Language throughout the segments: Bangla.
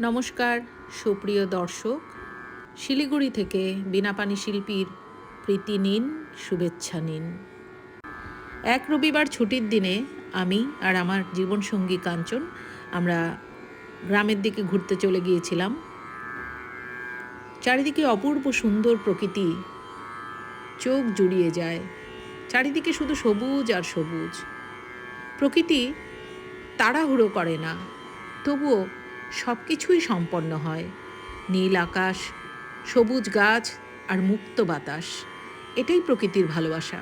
নমস্কার, সুপ্রিয় দর্শক। শিলিগুড়ি থেকে বীণাপানি শিল্পীর প্রীতি নিন, শুভেচ্ছা নিন। এক রবিবার ছুটির দিনে আমি আর আমার জীবনসঙ্গী কাঞ্চন আমরা গ্রামের দিকে ঘুরতে চলে গিয়েছিলাম। চারিদিকে অপূর্ব সুন্দর প্রকৃতি চোখ জুড়িয়ে যায়। চারিদিকে শুধু সবুজ আর সবুজ। প্রকৃতি তাড়াহুড়ো করে না, তবুও সব কিছুই সম্পন্ন হয়। নীল আকাশ, সবুজ গাছ আর মুক্ত বাতাস। এটাই প্রকৃতির ভালোবাসা।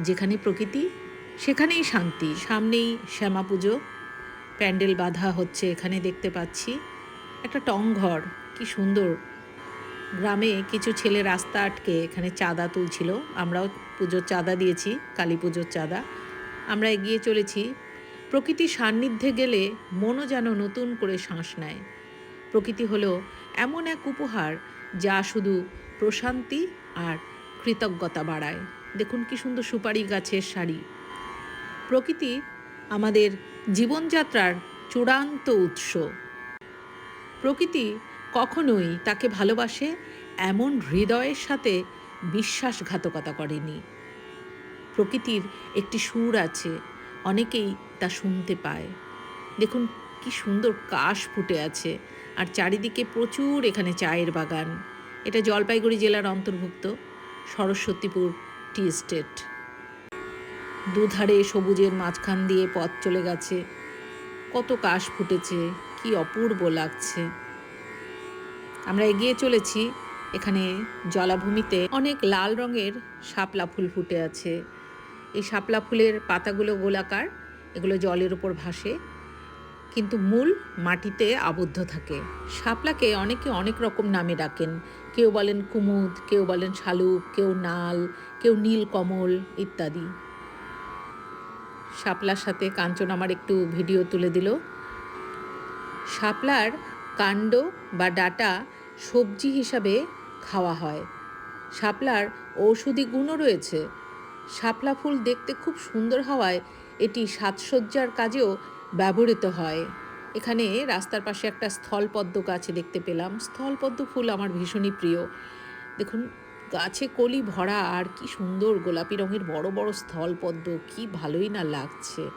যেখানে প্রকৃতি, সেখানেই শান্তি। সামনেই শ্যামা পুজো। প্যান্ডেল বাঁধা হচ্ছে এখানে দেখতে পাচ্ছি। একটা টংঘর কি সুন্দর। গ্রামে কিছু ছেলে রাস্তা আটকে এখানে চাঁদা তুলছিল। আমরাও পুজোর চাঁদা দিয়েছি, কালী পুজোর চাঁদা। আমরা এগিয়ে চলেছি। প্রকৃতির সান্নিধ্যে গেলে মনও যেন নতুন করে শ্বাস নেয়। প্রকৃতি হলো এমন এক উপহার যা শুধু প্রশান্তি আর কৃতজ্ঞতা বাড়ায়। দেখুন কি সুন্দর সুপারি গাছের শাড়ি। প্রকৃতি আমাদের জীবনযাত্রার চূড়ান্ত উৎস। প্রকৃতি কখনোই তাকে ভালোবাসে এমন হৃদয়ের সাথে বিশ্বাসঘাতকতা করেনি। প্রকৃতির একটি সুর আছে অনেকেই তা শুনতে পায়। দেখুন কি সুন্দর কাশ ফুটে আছে আর চারিদিকে প্রচুর এখানে চায়ের বাগান। এটা জলপাইগুড়ি জেলার অন্তর্ভুক্ত সরস্বতীপুর টি এস্টেট দুধারে সবুজের মাঝখান দিয়ে পথ চলে গেছে। কত কাশ ফুটেছে, কি অপূর্ব লাগছে। আমরা এগিয়ে চলেছি, এখানে জলাভূমিতে অনেক লাল রঙের শাপলা ফুল ফুটে আছে। এই শাপলা ফুলের পাতাগুলো গোলাকার, এগুলো জলের উপর ভাসে। কিন্তু মূল মাটিতে আবদ্ধ থাকে। শাপলাকে অনেকে অনেক রকম নামে ডাকেন। কেউ বলেন কুমুদ, কেউ বলেন শালুক, কেউ নাল, কেউ নীল কমল ইত্যাদি। শাপলার সাথে কাঞ্চন আমার একটু ভিডিও তুলে দিল। শাপলার কাণ্ড বা ডাটা সবজি হিসাবে খাওয়া হয়। শাপলার ঔষধি গুণও রয়েছে। শাপলা ফুল দেখতে খুব সুন্দর হওয়ায় এটি সাজসজ্জার কাজেও ব্যবহৃত হয়। এখানে রাস্তার পাশে একটা স্থলপদ্ম গাছ দেখতে পেলাম। স্থলপদ্ম ফুল আমার ভীষণই প্রিয়। দেখুন, গাছে কলি ভরা আর কি সুন্দর গোলাপি রঙের বড় বড় স্থলপদ্ম, কি ভালোই না লাগছে।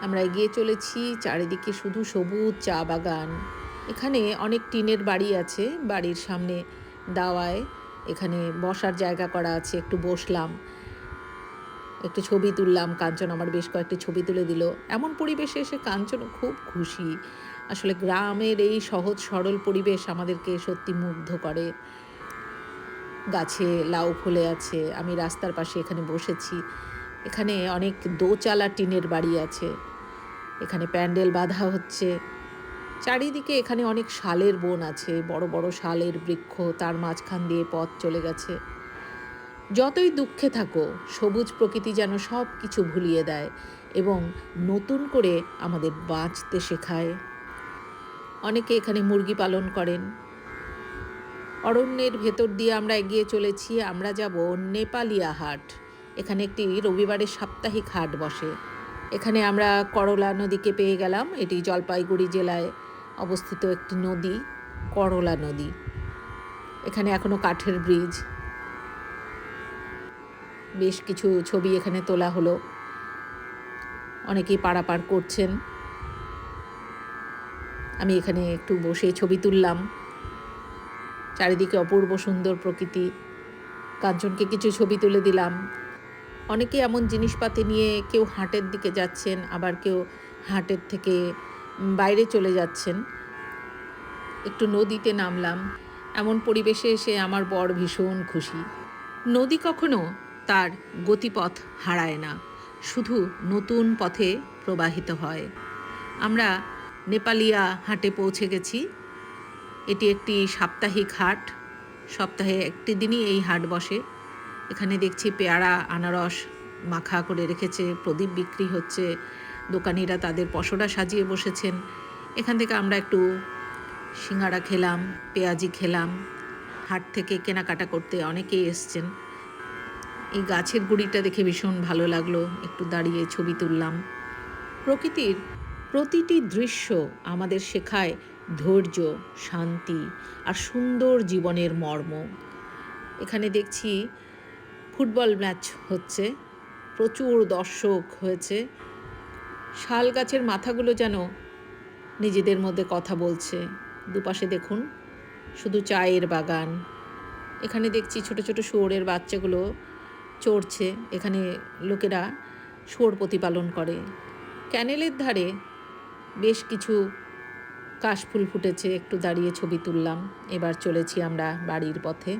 আমরা এগিয়ে চলেছি চারিদিকে শুধু সবুজ চা বাগান। এখানে অনেক টিনের বাড়ি আছে, বাড়ির সামনে দাওয়ায়। এখানে বসার জায়গা করা আছে, একটু বসলাম। একটু ছবি তুললাম, কাঞ্চন আমার বেশ কয়েকটি ছবি তুলে দিল। এমন পরিবেশে এসে কাঞ্চন খুব খুশি। আসলে গ্রামের এই সহজ সরল পরিবেশ আমাদেরকে সত্যি মুগ্ধ করে। গাছে লাউ ফুলে আছে, আমি রাস্তার পাশে এখানে বসেছি। এখানে অনেক দোচালা টিনের বাড়ি আছে। এখানে প্যান্ডেল বাঁধা হচ্ছে। চারিদিকে এখানে অনেক শালের বন আছে, বড় বড় শালের বৃক্ষ, তার মাঝখান দিয়ে পথ চলে গেছে। যতই দুঃখে থাকো, সবুজ প্রকৃতি যেন সব কিছু ভুলিয়ে দেয় এবং নতুন করে আমাদের বাঁচতে শেখায়। অনেকে এখানে মুরগি পালন করেন। অরণ্যের ভেতর দিয়ে আমরা এগিয়ে চলেছি, আমরা যাব নেপালিয়া হাট এখানে একটি রবিবারের সাপ্তাহিক হাট বসে। এখানে আমরা করলা নদীকে পেয়ে গেলাম, এটি জলপাইগুড়ি জেলায় অবস্থিত একটি নদী, করলা নদী। এখানে এখনও কাঠের ব্রিজ। বেশ কিছু ছবি এখানে তোলা হলো। অনেকেই পারাপার করছেন। আমি এখানে একটু বসে ছবি তুললাম। চারিদিকে অপূর্ব সুন্দর প্রকৃতি। কাঞ্চনকে কিছু ছবি তুলে দিলাম। অনেকে এমন জিনিসপাতি নিয়ে কেউ হাটের দিকে যাচ্ছেন, আবার কেউ হাটের থেকে বাইরে চলে যাচ্ছেন। একটু নদীতে নামলাম। এমন পরিবেশে এসে আমার বর ভীষণ খুশি। নদী কখনো তার গতিপথ হারায় না, শুধু নতুন পথে প্রবাহিত হয়। আমরা নেপালিয়া হাটে পৌঁছে গেছি। এটি একটি সাপ্তাহিক হাট। সপ্তাহে একটি দিনই এই হাট বসে। এখানে দেখছি পেয়ারা, আনারস মাখা করে রেখেছে, প্রদীপ বিক্রি হচ্ছে, দোকানিরা তাদের পশরা সাজিয়ে বসেছেন। এখান থেকে আমরা একটু সিঙ্গারা খেলাম, পেঁয়াজি খেলাম। হাট থেকে কেনাকাটা করতে অনেকেই এসছেন। এই গাছের গুড়িটা দেখে ভীষণ ভালো লাগল। একটু দাঁড়িয়ে ছবি তুললাম। প্রকৃতির প্রতিটি দৃশ্য আমাদের শেখায় ধৈর্য, শান্তি আর সুন্দর জীবনের মর্ম। এখানে দেখছি ফুটবল ম্যাচ হচ্ছে, প্রচুর দর্শক হয়েছে। শাল গাছের মাথাগুলো যেন নিজেদের মধ্যে কথা বলছে। দুপাশে দেখুন, শুধু চায়ের বাগান। এখানে দেখছি ছোট ছোট শুয়োরের বাচ্চাগুলো চড়ছে। এখানে লোকেরা শুয়োর প্রতিপালন করে। ক্যানেলের ধারে বেশ কিছু কাশফুল ফুটেছে। একটু দাঁড়িয়ে ছবি তুললাম। এবার চলেছি আমরা বাড়ির পথে।